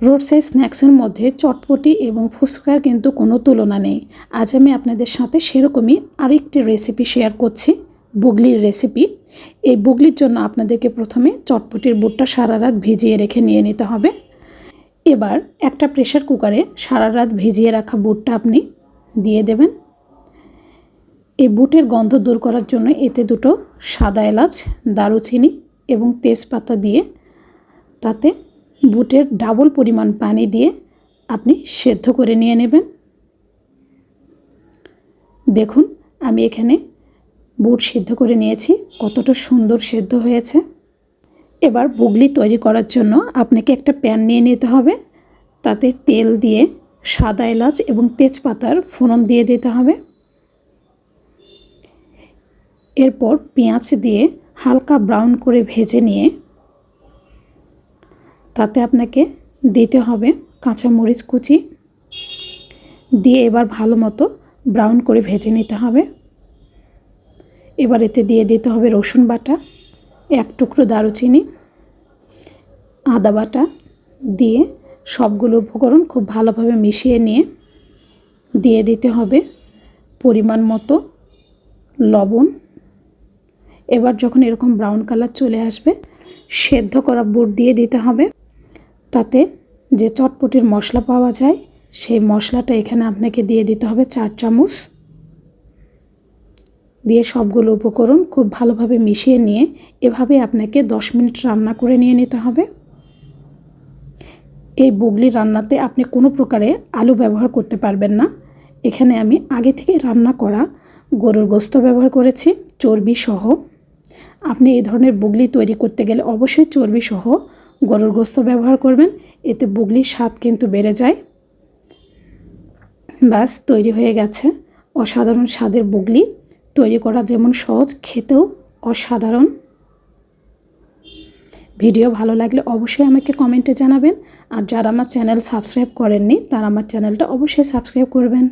Road side স্ন্যাক্সের মধ্যে চটপটি এবং ফুচকার কিন্তু কোনো তুলনা নেই। আজ আমি আপনাদের সাথে সেরকমই আরেকটি রেসিপি শেয়ার করছি, বুগলির রেসিপি এই বুগলির জন্য আপনাদেরকে প্রথমে চটপটির বুটটা সারা রাত ভিজিয়ে রেখে নিয়ে নিতে হবে। এবার একটা প্রেশার কুকারে সারা রাত ভিজিয়ে রাখা বুটটা আপনি দিয়ে দেবেন। এই বুটের গন্ধ দূর করার জন্য এতে দুটো সাদা এলাচ, দারুচিনি এবং তেজপাতা দিয়ে তাতে বুটের ডাবল পরিমাণ পানি দিয়ে আপনি সেদ্ধ করে নিয়ে নেবেন। দেখুন, আমি এখানে বুট সিদ্ধ করে নিয়েছি, কতটা সুন্দর সেদ্ধ হয়েছে। এবার বুগলি তৈরি করার জন্য আপনাকে একটা প্যান নিয়ে নিতে হবে। তাতে তেল দিয়ে সাদা এলাচ এবং তেজপাতার ফোড়ন দিয়ে দিতে হবে। এরপর পেঁয়াজ দিয়ে হালকা ব্রাউন করে ভেজে নিয়ে তাতে আপনাকে দিতে হবে কাঁচামরিচ কুচি। দিয়ে এবার ভালো মতো ব্রাউন করে ভেজে নিতে হবে। এবার এতে দিয়ে দিতে হবে রসুন বাটা, এক টুকরো দারুচিনি, আদা বাটা দিয়ে সবগুলো উপকরণ খুব ভালোভাবে মিশিয়ে নিয়ে দিয়ে দিতে হবে পরিমাণ মতো লবণ। এবার যখন এরকম ব্রাউন কালার চলে আসবে, সেদ্ধ করা বুট দিয়ে দিতে হবে। তাতে যে চটপটির মশলা পাওয়া যায়, সেই মশলাটা এখানে আপনাকে দিয়ে দিতে হবে চার চামচ। দিয়ে সবগুলো উপকরণ খুব ভালোভাবে মিশিয়ে নিয়ে এভাবে আপনাকে দশ মিনিট রান্না করে নিয়ে নিতে হবে। এই বুগলি রান্নাতে আপনি কোনো প্রকারে আলু ব্যবহার করতে পারবেন না। এখানে আমি আগে থেকে রান্না করা গরুর গোস্ত ব্যবহার করেছি, চর্বি সহ। আপনি এই ধরনের বুগলি তৈরি করতে গেলে অবশ্যই চর্বি সহ গরুর গোস্ত ব্যবহার করবেন। এতে বুগলির স্বাদ কিন্তু বেড়ে যায়। ব্যাস তৈরি হয়ে গেছে অসাধারণ স্বাদের বুগলি। তৈরি করা যেমন সহজ, খেতেও অসাধারণ। ভিডিও ভালো লাগলে অবশ্যই আমাকে কমেন্টে জানাবেন। আর যারা আমার চ্যানেল সাবস্ক্রাইব করেননি, তারা আমার চ্যানেলটা অবশ্যই সাবস্ক্রাইব করবেন।